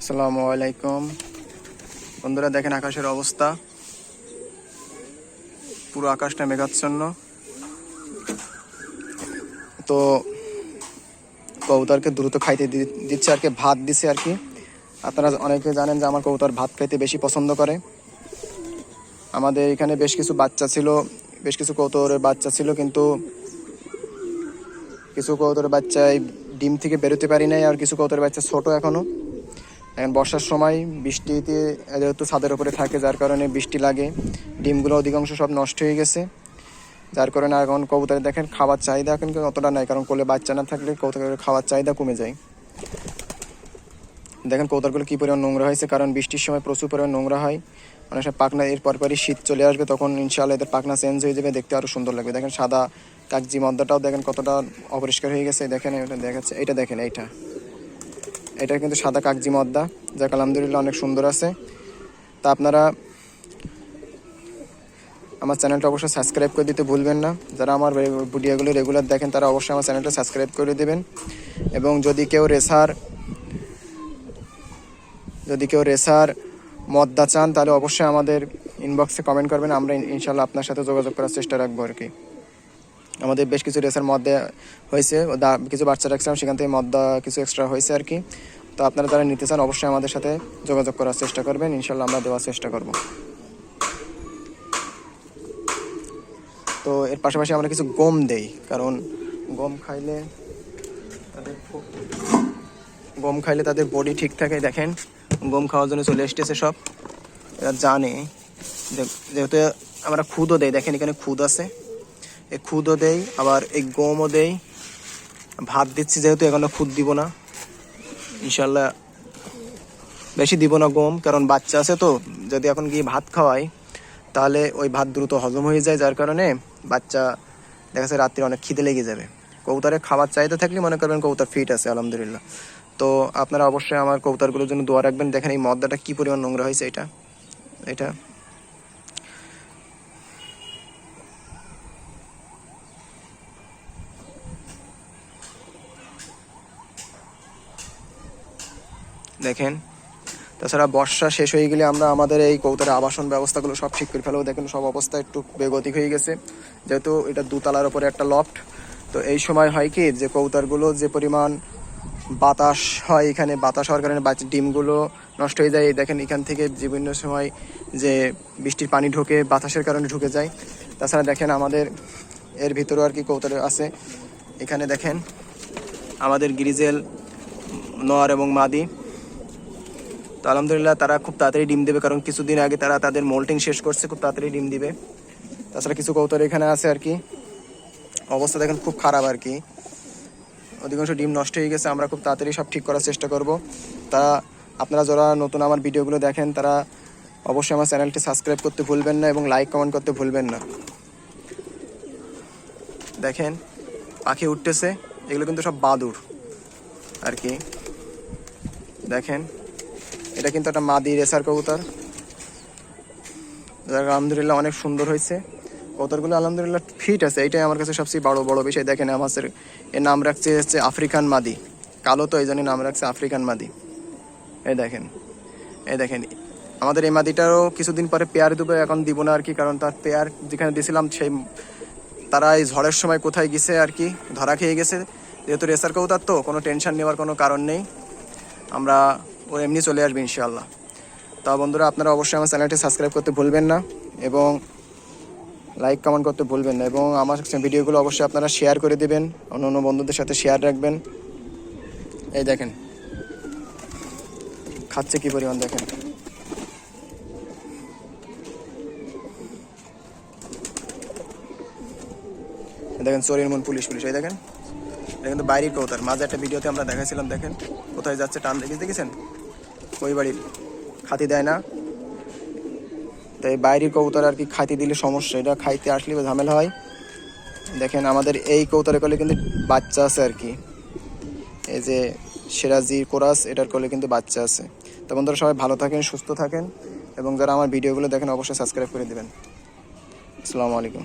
আসসালামু আলাইকুম। বন্ধুরা, দেখেন আকাশের অবস্থা। পুরো আকাশটা মেঘাচ্ছন্ন। তো কবুতরকে দ্রুত খাইতে দিচ্ছে আর কি, ভাত দিচ্ছে আর কি। আপনারা অনেকে জানেন যে আমার কবুতর ভাত খাইতে বেশি পছন্দ করে। আমাদের এখানে বেশ কিছু বাচ্চা ছিল, বেশ কিছু কবুতরের বাচ্চা ছিল, কিন্তু কিছু কবুতরের বাচ্চা এই ডিম থেকে বেরোতে পারি নাই, আর কিছু কবুতরের বাচ্চা ছোট এখনও। এখন বর্ষার সময় বৃষ্টিতে যেহেতু ছাদের উপরে থাকে, যার কারণে বৃষ্টি লাগে। ডিমগুলো অধিকাংশ সব নষ্ট হয়ে গেছে। যার কারণে এখন কবুতরে দেখেন খাবার চাহিদা কিন্তু অতটা নাই, কারণ কোলে বাচ্চা না থাকলে কবুতরের খাবার চাহিদা কমে যায়। দেখেন কবুতরগুলো কী পরিমাণ নোংরা হয়েছে, কারণ বৃষ্টির সময় প্রচুর পরিমাণ নোংরা হয়। অনেক সময় পাখনা এর পরপরই শীত চলে আসবে, তখন ইনশাআল্লাহ এদের পাখনা চেঞ্জ হয়ে যাবে, দেখতে আরও সুন্দর লাগবে। দেখেন সাদা কাগজি মদ্দাটাও দেখেন কতটা অপরিষ্কার হয়ে গেছে, দেখেন এটা দেখাচ্ছে, এটা দেখেন এইটা। এটা কিন্তু সাদা কাগজি মদ্দা যা আলহামদুলিল্লাহ অনেক সুন্দর আছে। তা আপনারা আমার চ্যানেলটা অবশ্যই সাবস্ক্রাইব করে দিতে ভুলবেন না। যারা আমার ভিডিওগুলো রেগুলার দেখেন, তারা অবশ্যই আমার চ্যানেলটা সাবস্ক্রাইব করে দেবেন। এবং যদি কেউ রেসার যদি কেউ রেসার মদ্দা চান, তাহলে অবশ্যই আমাদের ইনবক্সে কমেন্ট করবেন। আমরা ইন- ইনশাল্লাহ আপনার সাথে যোগাযোগ করার চেষ্টা রাখব আর কি। আমাদের বেশ কিছু রেসার মধ্যে হয়েছে কিছু বাচ্চা রাখছিলাম, সেখান থেকে মদ্দা কিছু এক্সট্রা হয়েছে আর কি। তো আপনারা যারা নিতে চান, অবশ্যই আমাদের সাথে যোগাযোগ করার চেষ্টা করবেন, ইনশাল্লাহ আমরা দেওয়ার চেষ্টা করব। তো এর পাশাপাশি আমরা কিছু গম দেই, কারণ গম খাইলে তাদের গম খাইলে তাদের বডি ঠিক থাকে, দেখেন। গম খাওয়ার জন্য চলে এসতেছে সব। এরা জানে। যেহেতু আমরা খুদও দেই, দেখেন এখানে খুদ আছে। এই খুদও দেই, আবার এই গমও দেই। ভাত দিচ্ছি যেহেতু, এখনও খুদ দিব না। ইনশাল্লাহ বেশি দিব না গম, কারণ বাচ্চা আছে তো। যদি এখন গিয়ে ভাত খাওয়াই, তাহলে ওই ভাত দ্রুত হজম হয়ে যায়, যার কারণে বাচ্চা দেখা যাচ্ছে রাত্রে অনেক খিদে লেগে যাবে। কবুতরের খাবার চাহিদা থাকলে মনে করবেন কবুতর ফিট আছে, আলহামদুলিল্লাহ। তো আপনারা অবশ্যই আমার কবুতরগুলোর জন্য দোয়া রাখবেন। দেখেন এই মদ্দাটা কী পরিমাণ নোংরা হয়েছে, এটা। এটা দেখেন। তাছাড়া বর্ষা শেষ হয়ে গেলে আমরা আমাদের এই কৌতারের আবাসন ব্যবস্থাগুলো সব ঠিক করে ফেলব। দেখেন, সব অবস্থা একটু বেগতিক হয়ে গেছে। যেহেতু এটা দুতলার ওপরে একটা লফট তো এই সময় হয় কি, যে কৌতারগুলো যে পরিমাণ বাতাস হয় এখানে, বাতাস হওয়ার কারণে ডিমগুলো নষ্ট হয়ে যায়। দেখেন, এখান থেকে বিভিন্ন সময় যে বৃষ্টির পানি ঢোকে, বাতাসের কারণে ঢুকে যায়। তাছাড়া দেখেন, আমাদের এর ভিতরেও আর কি কৌতার আছে। এখানে দেখেন, আমাদের গ্রিজেল, নোয়ার এবং মাদি তো আলহামদুলিল্লাহ তারা খুব তাড়াতাড়ি ডিম দেবে, কারণ কিছুদিন আগে তারা তাদের মোল্টিং শেষ করছে, খুব তাড়াতাড়ি ডিম দিবে। তাছাড়া কিছু কৌতর এখানে আছে আর কি। অবস্থা দেখেন খুব খারাপ আর কি। অধিকাংশ ডিম নষ্ট হয়ে গেছে, আমরা খুব তাড়াতাড়ি সব ঠিক করার চেষ্টা করব। তা আপনারা যারা নতুন আমার ভিডিওগুলো দেখেন, তারা অবশ্যই আমার চ্যানেলটি সাবস্ক্রাইব করতে ভুলবেন না এবং লাইক কমেন্ট করতে ভুলবেন না। দেখেন, পাখি উঠতেছে, এগুলো কিন্তু সব বাদুর আর কি। দেখেন এটা কিন্তু একটা মাদি রেসার কবুতর। যাক আলহামদুলিল্লাহ অনেক সুন্দর হয়েছে। কবুতরগুলো আলহামদুলিল্লাহ ফিট আছে। এইটাই আমার কাছে সবচেয়ে বড় বড় বিষয়। দেখেন আমাদের এর নাম রাখছে হচ্ছে আফ্রিকান মাদি। কালো তো এই জন্য নাম রাখছে আফ্রিকান মাদি। এই দেখেন এই দেখেন। আমাদের এই মাদিটারও কিছুদিন পরে পেয়ার দেবো, এখন দিব না আর কি, কারণ তার পেয়ার যেখানে দিয়েছিলাম সেই তারা এই ঝড়ের সময় কোথায় গেছে আর কি, ধরা খেয়ে গেছে। যেহেতু রেসার কবুতর তো, কোনো টেনশন নেওয়ার কোনো কারণ নেই। আমরা ও এমনি চলে আসবে ইনশাআল্লাহ। তা বন্ধুরা, আপনারা অবশ্যই আমার চ্যানেলটি সাবস্ক্রাইব করতে ভুলবেন না এবং লাইক, কমেন্ট করতে ভুলবেন না এবং আমার ভিডিওগুলো অবশ্যই আপনারা শেয়ার করে দেবেন, অন্য অন্য বন্ধুদের সাথে শেয়ার রাখবেন। এই দেখেন, খাচ্ছে কি পরিমাণ দেখেন। দেখেন, চোরের মন পুলিশ পুলিশ, এই দেখেন। এটা কিন্তু বাইরের কৌতার মাঝে একটা ভিডিওতে আমরা দেখাইছিলাম, দেখেন। কোথায় যাচ্ছে টান দেখে দেখেছেন? ওই বাড়ির খাতি দেয় না। তাই বাইরের কবুতর আর কি খাইতে দিলে সমস্যা। এটা খাইতে আসলে ঝামেলা হয়। দেখেন আমাদের এই কৌতরে কলে কিন্তু বাচ্চা আছে আর কি। এই যে সিরাজি কোরাস, এটার কলে কিন্তু বাচ্চা আছে। তো বন্ধুরা, সবাই ভালো থাকেন, সুস্থ থাকেন। এবং যারা আমার ভিডিওগুলো দেখেন, অবশ্যই সাবস্ক্রাইব করে দেবেন। আসসালামু আলাইকুম।